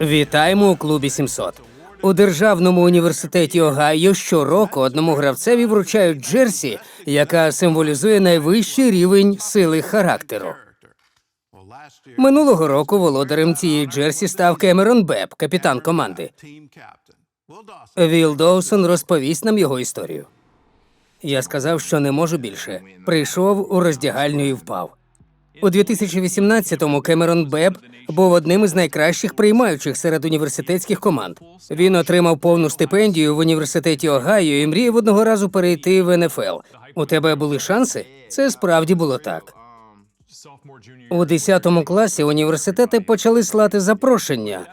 Вітаємо у клубі 700. У державному університеті Огайо щороку одному гравцеві вручають джерсі, яка символізує найвищий рівень сили характеру. Минулого року володарем цієї джерсі став Кемерон Беб, капітан команди. Віл Доусон розповість нам його історію. Я сказав, що не можу більше. Прийшов у роздягальню і впав. У 2018-му Кемерон Беб був одним із найкращих приймаючих серед університетських команд. Він отримав повну стипендію в університеті Огайо і мріяв одного разу перейти в НФЛ. У тебе були шанси? Це справді було так. У 10 класі університети почали слати запрошення.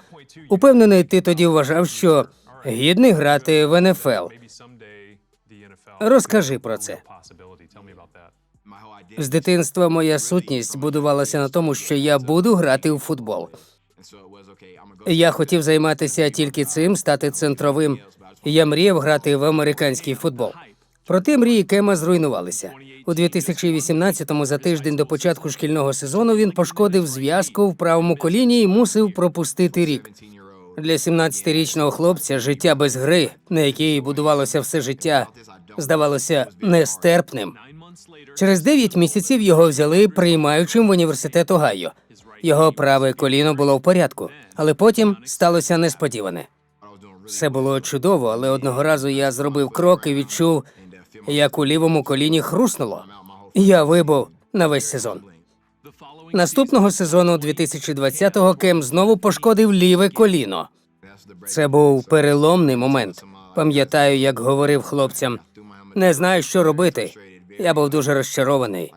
Упевнений, ти тоді вважав, що гідний грати в НФЛ. Розкажи про це. З дитинства моя сутність будувалася на тому, що я буду грати у футбол. Я хотів займатися тільки цим, стати центровим. Я мріяв грати в американський футбол. Проте мрії Кема зруйнувалися. У 2018-му, за тиждень до початку шкільного сезону, він пошкодив зв'язку в правому коліні і мусив пропустити рік. Для 17-річного хлопця життя без гри, на якій будувалося все життя, здавалося нестерпним. Через 9 місяців його взяли приймаючим в університет Огайо. Його праве коліно було в порядку, але потім сталося несподіване. Все було чудово, але одного разу я зробив крок і відчув, як у лівому коліні хруснуло. Я вибув на весь сезон. Наступного сезону 2020-го Кем знову пошкодив ліве коліно. Це був переломний момент. Пам'ятаю, як говорив хлопцям: не знаю, що робити. Я був дуже розчарований.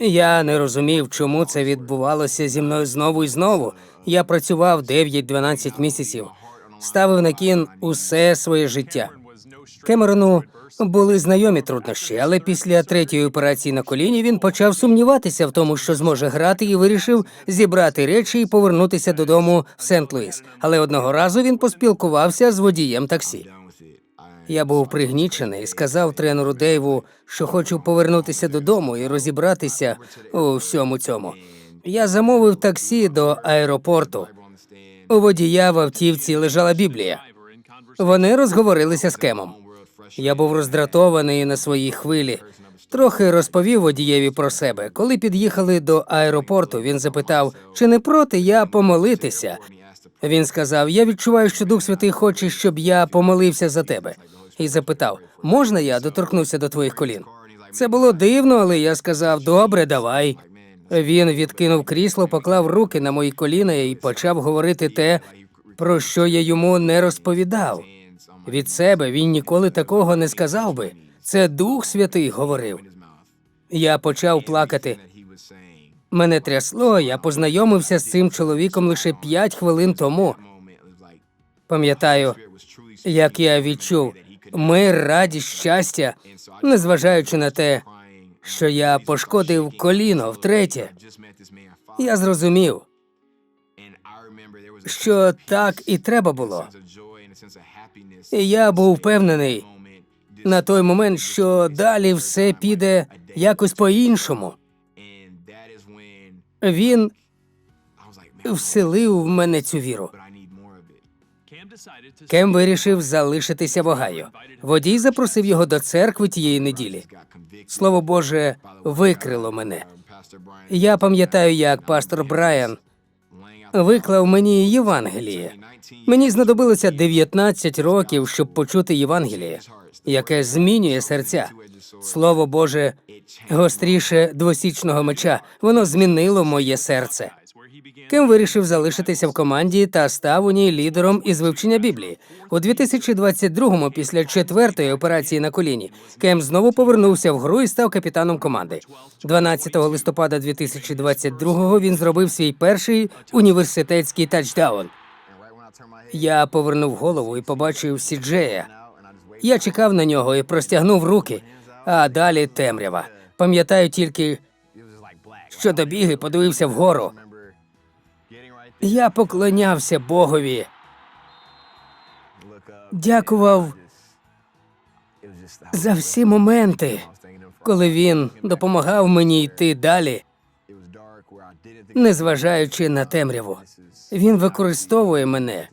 Я не розумів, чому це відбувалося зі мною знову і знову. Я працював 9-12 місяців, ставив на кін усе своє життя. Кемерону були знайомі труднощі, але після третьої операції на коліні він почав сумніватися в тому, що зможе грати, і вирішив зібрати речі і повернутися додому в Сент-Луіс. Але одного разу він поспілкувався з водієм таксі. Я був пригнічений сказав тренеру Дейву, що хочу повернутися додому і розібратися у всьому цьому. Я замовив таксі до аеропорту. У водія в автівці лежала Біблія. Вони розговорилися з Кемом. Я був роздратований на своїй хвилі. Трохи розповів водієві про себе. Коли під'їхали до аеропорту, він запитав, чи не проти я помолитися. Він сказав: Я відчуваю, що Дух Святий хоче, щоб я помолився за тебе. І запитав: можна я доторкнуся до твоїх колін? Це було дивно, але я сказав: Добре, давай. Він відкинув крісло, поклав руки на мої коліна і почав говорити те, про що я йому не розповідав. Від себе він ніколи такого не сказав би. Це Дух Святий говорив. Я почав плакати. Мене трясло, я познайомився з цим чоловіком лише п'ять хвилин тому. Пам'ятаю, як я відчув мир, радість, щастя, незважаючи на те, що я пошкодив коліно втретє. Я зрозумів, що так і треба було. І я був впевнений на той момент, що далі все піде якось по-іншому. Він вселив в мене цю віру. Кем вирішив залишитися в Огайо. Водій запросив його до церкви тієї неділі. Слово Боже викрило мене. Я пам'ятаю, як пастор Брайан виклав мені Євангеліє. Мені знадобилося 19 років, щоб почути Євангеліє, яке змінює серця. Слово Боже гостріше двосічного меча. Воно змінило моє серце. Кем вирішив залишитися в команді та став у ній лідером із вивчення Біблії. У 2022-му, після четвертої операції на коліні, Кем знову повернувся в гру і став капітаном команди. 12 листопада 2022-го він зробив свій перший університетський тачдаун. Я повернув голову і побачив Сіджея. Я чекав на нього і простягнув руки, а далі темрява. Пам'ятаю тільки, що добіг і подивився вгору. Я поклонявся Богові, дякував за всі моменти, коли він допомагав мені йти далі. незважаючи на темряву. Він використовує мене.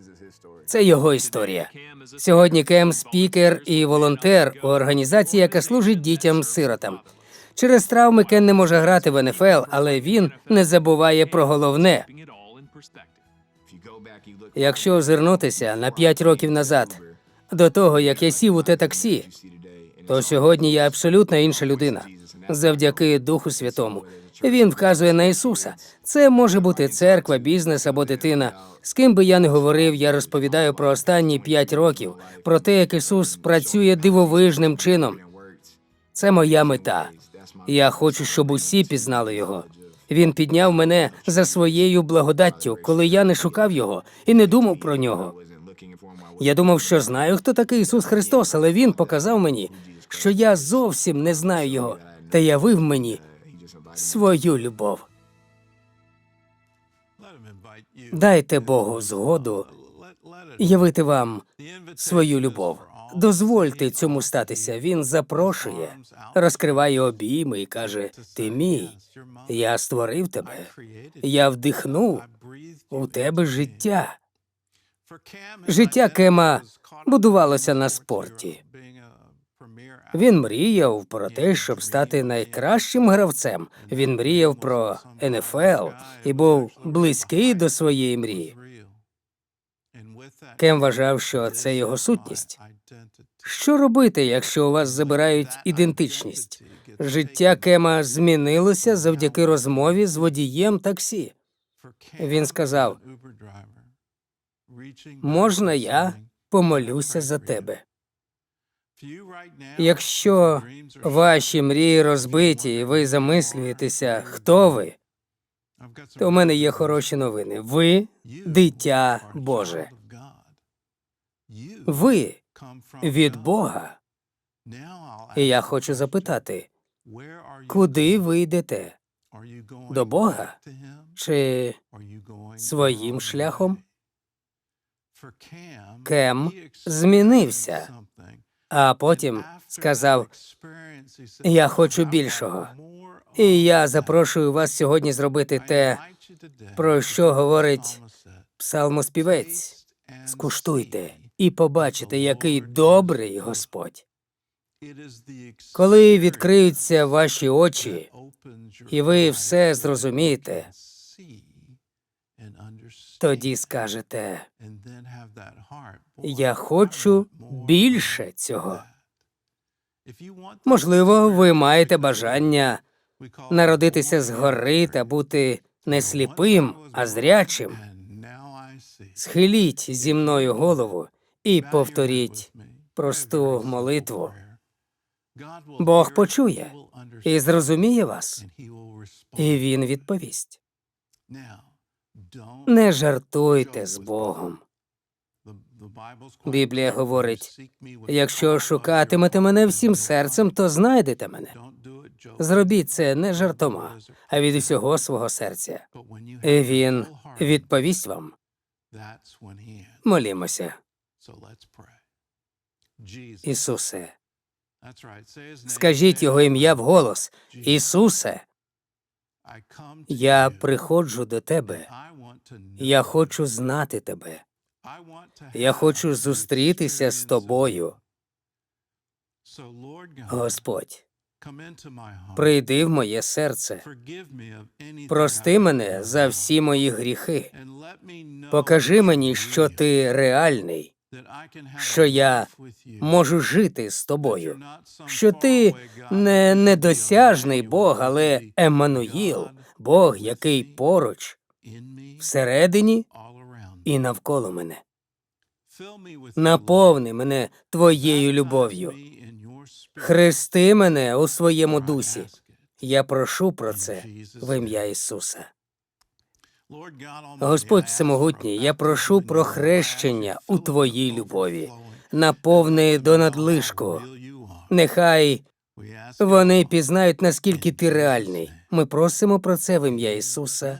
Це його історія. Сьогодні Кем спікер і волонтер у організації, яка служить дітям-сиротам. Через травми Кен не може грати в НФЛ, але він не забуває про головне. Якщо озирнутися на 5 років назад, до того як я сів у те таксі, то сьогодні я абсолютно інша людина. Завдяки Духу Святому. Він вказує на Ісуса. Це може бути церква, бізнес або дитина. З ким би я не говорив, я розповідаю про останні п'ять років, про те, як Ісус працює дивовижним чином. Це моя мета. Я хочу, щоб усі пізнали його. Він підняв мене за своєю благодаттю, коли я не шукав його і не думав про нього. Я думав, що знаю, хто такий Ісус Христос, але Він показав мені, що я зовсім не знаю його, та явив мені свою любов. Дайте Богу згоду явити вам свою любов. Дозвольте цьому статися. Він запрошує, розкриває обійми і каже: Ти мій, я створив тебе, я вдихнув у тебе життя. Життя Кема будувалося на спорті. Він мріяв про те, щоб стати найкращим гравцем. Він мріяв про НФЛ і був близький до своєї мрії. Кем вважав, що це його сутність. Що робити, якщо у вас забирають ідентичність? Життя Кема змінилося завдяки розмові з водієм таксі. Він сказав: можна я помолюся за тебе. Якщо ваші мрії розбиті, і ви замислюєтеся, хто ви, то в мене є хороші новини. Ви дитя Боже. Ви від Бога. І я хочу запитати, куди ви йдете? До Бога чи своїм шляхом? Кем змінився, а потім сказав: Я хочу більшого. І я запрошую вас сьогодні зробити те, про що говорить псалмоспівець. Скуштуйте і побачите, який добрий Господь. Коли відкриються ваші очі, і ви все зрозумієте, тоді скажете, я хочу більше цього. Можливо, ви маєте бажання народитися згори та бути не сліпим, а зрячим. Схиліть зі мною голову і повторіть просту молитву. Бог почує і зрозуміє вас, і він відповість. Не жартуйте з Богом. Біблія говорить: якщо шукатимете мене всім серцем, то знайдете мене. Зробіть це не жартома, а від усього свого серця. І Він відповість вам. Молімося, Ісусе. Скажіть його ім'я вголос. Ісусе, я приходжу до тебе. Я хочу знати тебе. Я хочу зустрітися з тобою. Господь, прийди в моє серце. Прости мене за всі мої гріхи. Покажи мені, що ти реальний, що я можу жити з тобою, що ти не недосяжний Бог, але Еммануїл, Бог, який поруч, всередині і навколо мене. Наповни мене твоєю любов'ю. Хрести мене у своєму дусі. Я прошу про це в ім'я Ісуса. Господь Всемогутній, я прошу про хрещення у Твоїй любові, наповни до надлишку. Нехай вони пізнають, наскільки ти реальний. Ми просимо про це в ім'я Ісуса.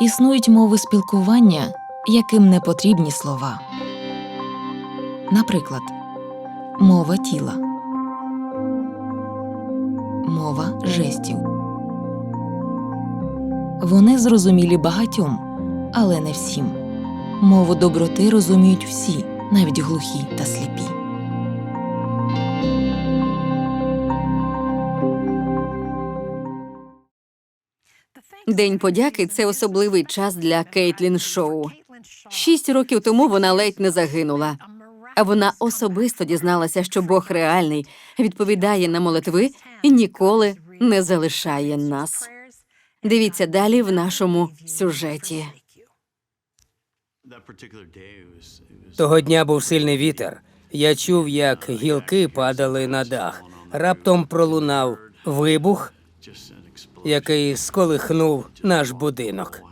Існують мови спілкування, яким не потрібні слова. Наприклад, мова тіла, мова жестів. Вони зрозумілі багатьом, але не всім. Мову доброти розуміють всі, навіть глухі та сліпі. День подяки це особливий час для Кейтлін Шоу. Шість років тому вона ледь не загинула. А вона особисто дізналася, що Бог реальний, відповідає на молитви і ніколи не залишає нас. Дивіться далі в нашому сюжеті. Того дня був сильний вітер. Я чув, як гілки падали на дах. Раптом пролунав вибух, який сколихнув наш будинок.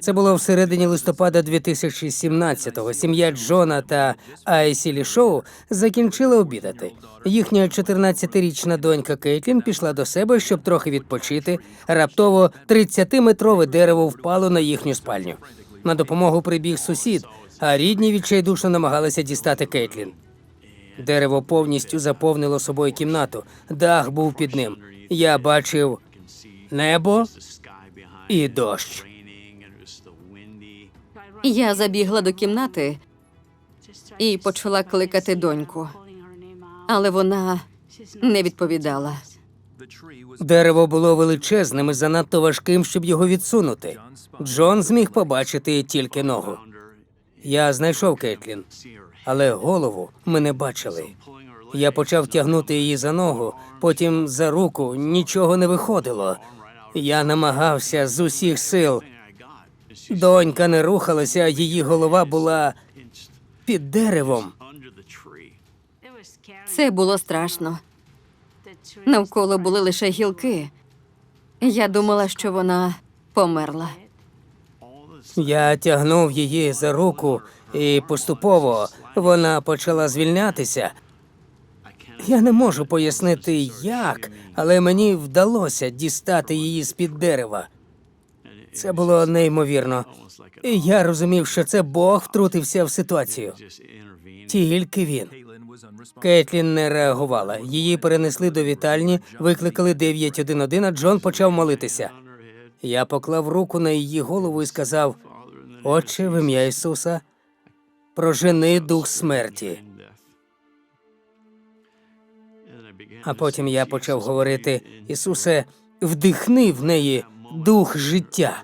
Це було всередині листопада 2017-го. Сім'я Джона та Айсілі Шоу закінчила обідати. Їхня 14-річна донька Кейтлін пішла до себе, щоб трохи відпочити. Раптово 30-метрове дерево впало на їхню спальню. На допомогу прибіг сусід, а рідні відчайдушно намагалися дістати Кейтлін. Дерево повністю заповнило собою кімнату. Дах був під ним. Я бачив небо і дощ. Я забігла до кімнати і почала кликати доньку, але вона не відповідала. Дерево було величезним і занадто важким, щоб його відсунути. Джон зміг побачити тільки ногу. Я знайшов Кейтлін, але голову ми не бачили. Я почав тягнути її за ногу, потім за руку нічого не виходило. Я намагався з усіх сил. Донька не рухалася, її голова була під деревом. Це було страшно. Навколо були лише гілки. Я думала, що вона померла. Я тягнув її за руку, і поступово вона почала звільнятися. Я не можу пояснити, як, але мені вдалося дістати її з під дерева. Це було неймовірно. І я розумів, що це Бог втрутився в ситуацію. Тільки він. Кейтлін не реагувала. Її перенесли до вітальні, викликали 911, а Джон почав молитися. Я поклав руку на її голову і сказав: Отче, в ім'я Ісуса, прожени дух смерті. А потім я почав говорити: Ісусе, вдихни в неї дух життя.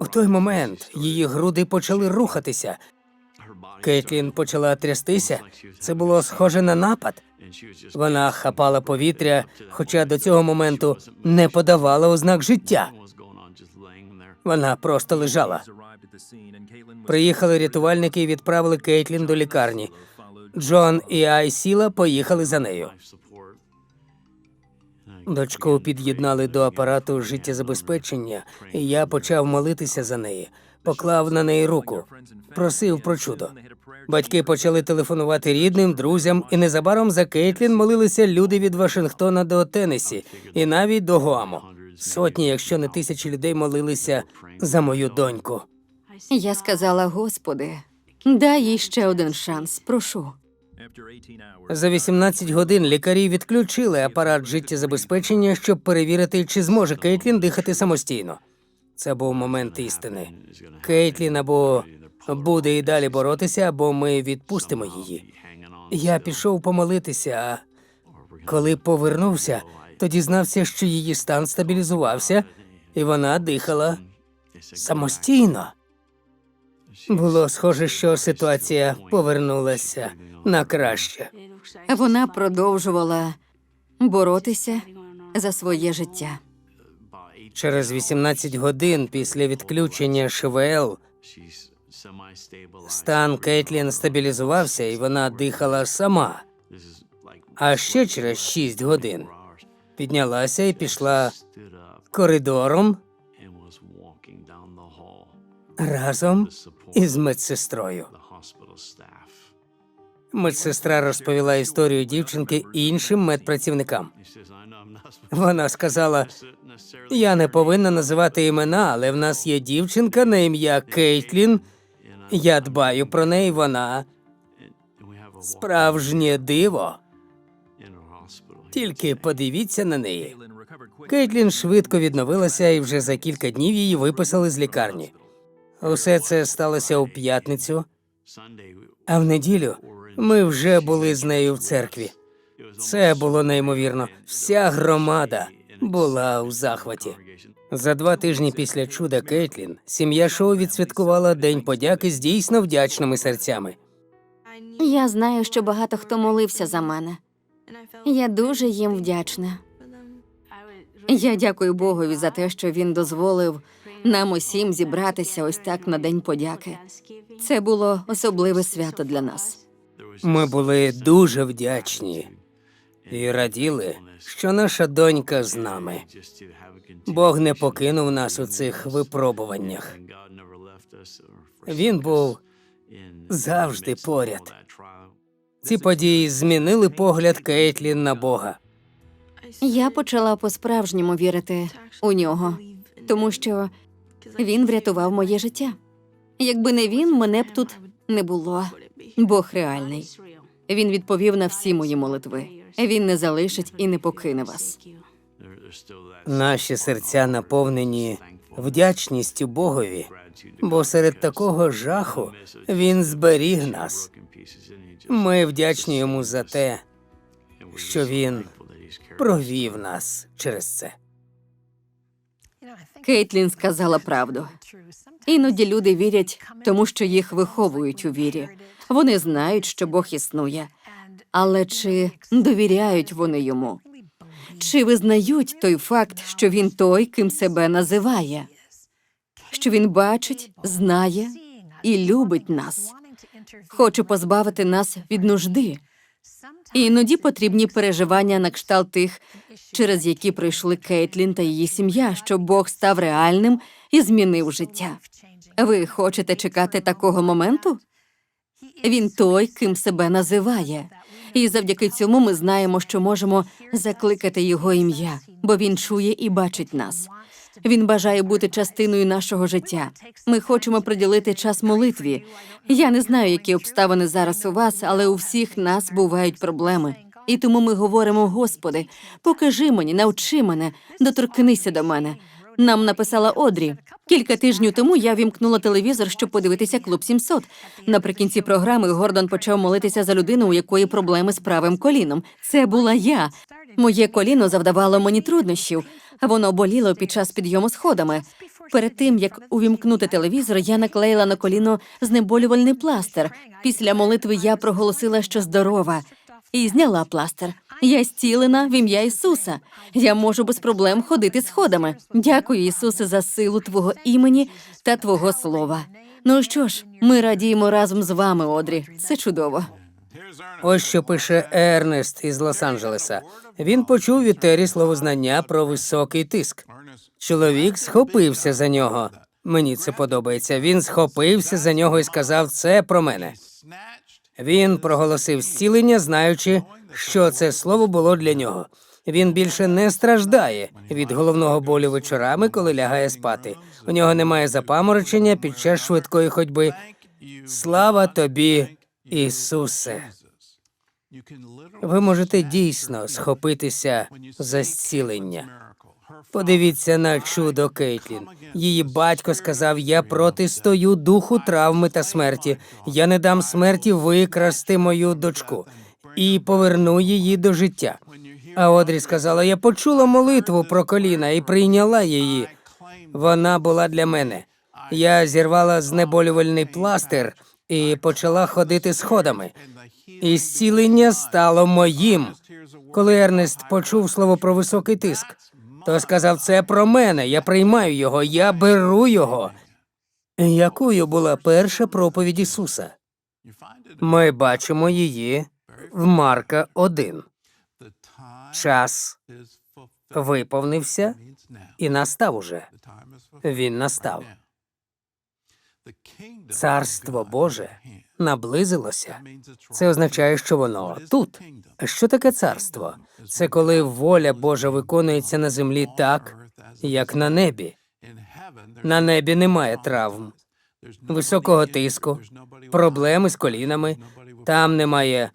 У той момент її груди почали рухатися. Кейтлін почала трястися. Це було схоже на напад. Вона хапала повітря, хоча до цього моменту не подавала ознак життя. Вона просто лежала. Приїхали рятувальники і відправили Кейтлін до лікарні. Джон і Айсіла поїхали за нею. Дочку під'єднали до апарату життєзабезпечення, і я почав молитися за неї, поклав на неї руку, просив про чудо. Батьки почали телефонувати рідним, друзям, і незабаром за Кейтлін молилися люди від Вашингтона до Теннессі і навіть до Гуамо. Сотні, якщо не тисячі людей молилися за мою доньку. Я сказала, Господи, дай їй ще один шанс, прошу. За 18 годин лікарі відключили апарат життєзабезпечення, щоб перевірити, чи зможе Кейтлін дихати самостійно. Це був момент істини. Кейтлін або буде і далі боротися, або ми відпустимо її. Я пішов помолитися, а коли повернувся, то дізнався, що її стан стабілізувався, і вона дихала самостійно. Було схоже, що ситуація повернулася на краще. Вона продовжувала боротися за своє життя. Через 18 годин після відключення ШВЛ стан Кейтлін стабілізувався і вона дихала сама. А ще через 6 годин піднялася і пішла коридором разом із медсестрою. Медсестра розповіла історію дівчинки іншим медпрацівникам. Вона сказала: Я не повинна називати імена, але в нас є дівчинка на ім'я Кейтлін. Я дбаю про неї. Вона справжнє диво. Тільки подивіться на неї. Кейтлін швидко відновилася, і вже за кілька днів її виписали з лікарні. Усе це сталося у п'ятницю, а в неділю ми вже були з нею в церкві. Це було неймовірно. Вся громада була у захваті. За два тижні після чуда Кейтлін сім'я шоу відсвяткувала День подяки з дійсно вдячними серцями. Я знаю, що багато хто молився за мене. Я дуже їм вдячна. Я дякую Богові за те, що він дозволив нам усім зібратися ось так на День подяки. Це було особливе свято для нас. Ми були дуже вдячні і раділи, що наша донька з нами. Бог не покинув нас у цих випробуваннях. Він був завжди поряд. Ці події змінили погляд Кейтлін на Бога. Я почала по-справжньому вірити у нього, тому що він врятував моє життя. Якби не він, мене б тут не було. Бог реальний. Він відповів на всі мої молитви. Він не залишить і не покине вас. Наші серця наповнені вдячністю Богові, бо серед такого жаху він зберіг нас. Ми вдячні йому за те, що він провів нас через це. Кейтлін сказала правду. Іноді люди вірять, тому що їх виховують у вірі. Вони знають, що Бог існує, але чи довіряють вони йому? Чи визнають той факт, що він той, ким себе називає? Що він бачить, знає і любить нас, хоче позбавити нас від нужди. Іноді потрібні переживання на кшталт тих, через які пройшли Кейтлін та її сім'я, щоб Бог став реальним і змінив життя. Ви хочете чекати такого моменту? Він той, ким себе називає. І завдяки цьому ми знаємо, що можемо закликати його ім'я, бо він чує і бачить нас. Він бажає бути частиною нашого життя. Ми хочемо приділити час молитві. Я не знаю, які обставини зараз у вас, але у всіх нас бувають проблеми. І тому ми говоримо: Господи, покажи мені, навчи мене, доторкнися до мене. Нам написала Одрі. Кілька тижнів тому я вімкнула телевізор, щоб подивитися клуб 700. Наприкінці програми Гордон почав молитися за людину, у якої проблеми з правим коліном. Це була я. Моє коліно завдавало мені труднощів, воно боліло під час підйому сходами. Перед тим як увімкнути телевізор, я наклеїла на коліно знеболювальний пластир. Після молитви я проголосила, що здорова, і зняла пластир. Я зцілена в ім'я Ісуса. Я можу без проблем ходити сходами. Дякую, Ісусе, за силу Твого імені та Твого слова. Ну що ж, ми радіємо разом з вами, Одрі. Це чудово. Ось що пише Ернест із Лос-Анджелеса. Він почув від Террі словознання про високий тиск. Чоловік схопився за нього. Мені це подобається. Він схопився за нього і сказав: це про мене. Він проголосив зцілення, знаючи, що це слово було для нього. Він більше не страждає від головного болю вечорами, коли лягає спати. У нього немає запаморочення під час швидкої ходьби. Слава тобі, Ісусе. Ви можете дійсно схопитися за зцілення. Подивіться на чудо Кейтлін. Її батько сказав: Я протистою духу травми та смерті. Я не дам смерті викрасти мою дочку і поверну її до життя. А Одрі сказала: Я почула молитву про коліна і прийняла її. Вона була для мене. Я зірвала знеболювальний пластир і почала ходити сходами. І зцілення стало моїм. Коли Ернест почув слово про високий тиск, то сказав: це про мене. Я приймаю його, я беру його. Якою була перша проповідь Ісуса? Ми бачимо її в Марка 1. Час виповнився і настав уже. Він настав. Царство Боже наблизилося. Це означає, що воно тут. А Що таке царство? Це коли воля Божа виконується на землі так, як на небі. На небі немає травм, високого тиску, проблеми з колінами. Там немає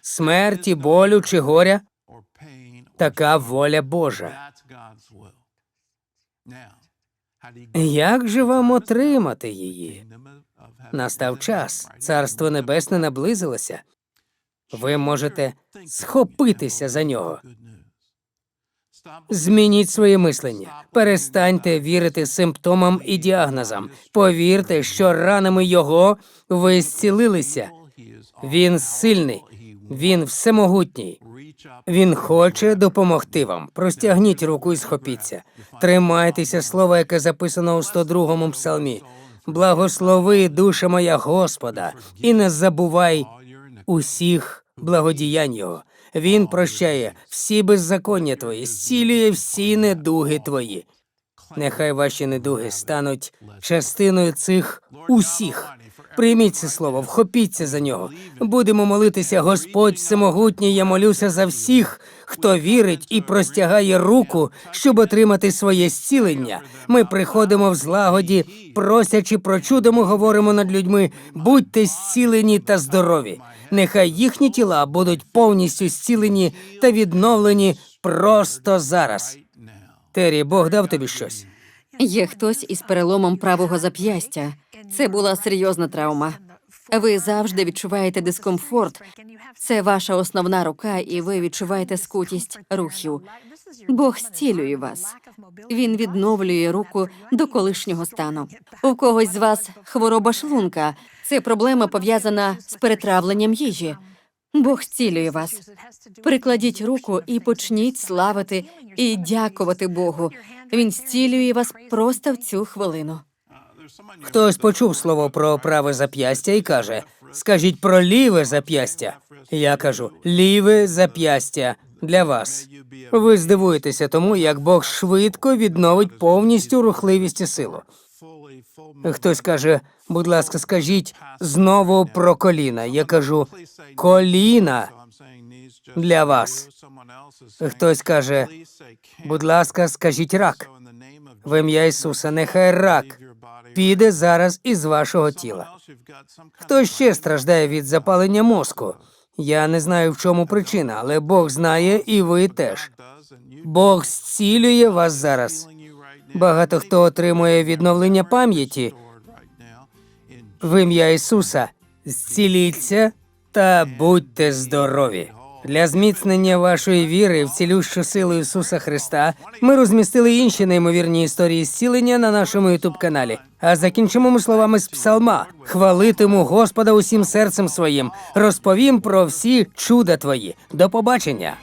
смерті, болю чи горя. Така воля Божа. Як же вам отримати її? Настав час. Царство Небесне наблизилося. Ви можете схопитися за нього. Змініть своє мислення. Перестаньте вірити симптомам і діагнозам. Повірте, що ранами його ви зцілилися. Він сильний, він всемогутній. Він хоче допомогти вам. Простягніть руку і схопіться. Тримайтеся слова, яке записано у 102-му псалмі. Благослови, душа моя Господа, і не забувай усіх благодіянь Його. Він прощає всі беззаконня твої, зцілює всі недуги твої. Нехай ваші недуги стануть частиною цих усіх. Прийміть це слово, вхопіться за нього. Будемо молитися, Господь всемогутній, я молюся за всіх, хто вірить і простягає руку, щоб отримати своє зцілення. Ми приходимо в злагоді, просячи про чудо, говоримо над людьми. Будьте зцілені та здорові. Нехай їхні тіла будуть повністю зцілені та відновлені просто зараз. Террі, Бог дав тобі щось. Є хтось із переломом правого зап'ястя. Це була серйозна травма. Ви завжди відчуваєте дискомфорт. Це ваша основна рука, і ви відчуваєте скутість рухів. Бог зцілює вас. Він відновлює руку до колишнього стану. У когось з вас хвороба шлунка. Це проблема пов'язана з перетравленням їжі. Бог зцілює вас. Прикладіть руку і почніть славити і дякувати Богу. Він зцілює вас просто в цю хвилину. Хтось почув слово про праве зап'ястя і каже: скажіть про ліве зап'ястя. Я кажу ліве зап'ястя для вас. Ви здивуєтеся тому, як Бог швидко відновить повністю рухливість і силу. Хтось каже, будь ласка, скажіть знову про коліна. Я кажу коліна для вас. Хтось каже, будь ласка, скажіть рак. В ім'я Ісуса, нехай рак піде зараз із вашого тіла. Хто ще страждає від запалення мозку? Я не знаю, в чому причина, але Бог знає, і ви теж. Бог зцілює вас зараз. Багато хто отримує відновлення пам'яті в ім'я Ісуса. Зціліться та будьте здорові. Для зміцнення вашої віри в цілющу силу Ісуса Христа ми розмістили інші неймовірні історії зцілення на нашому ютуб каналі. А закінчимо ми словами з псалма: хвалитиму Господа усім серцем своїм, розповім про всі чуда твої. До побачення.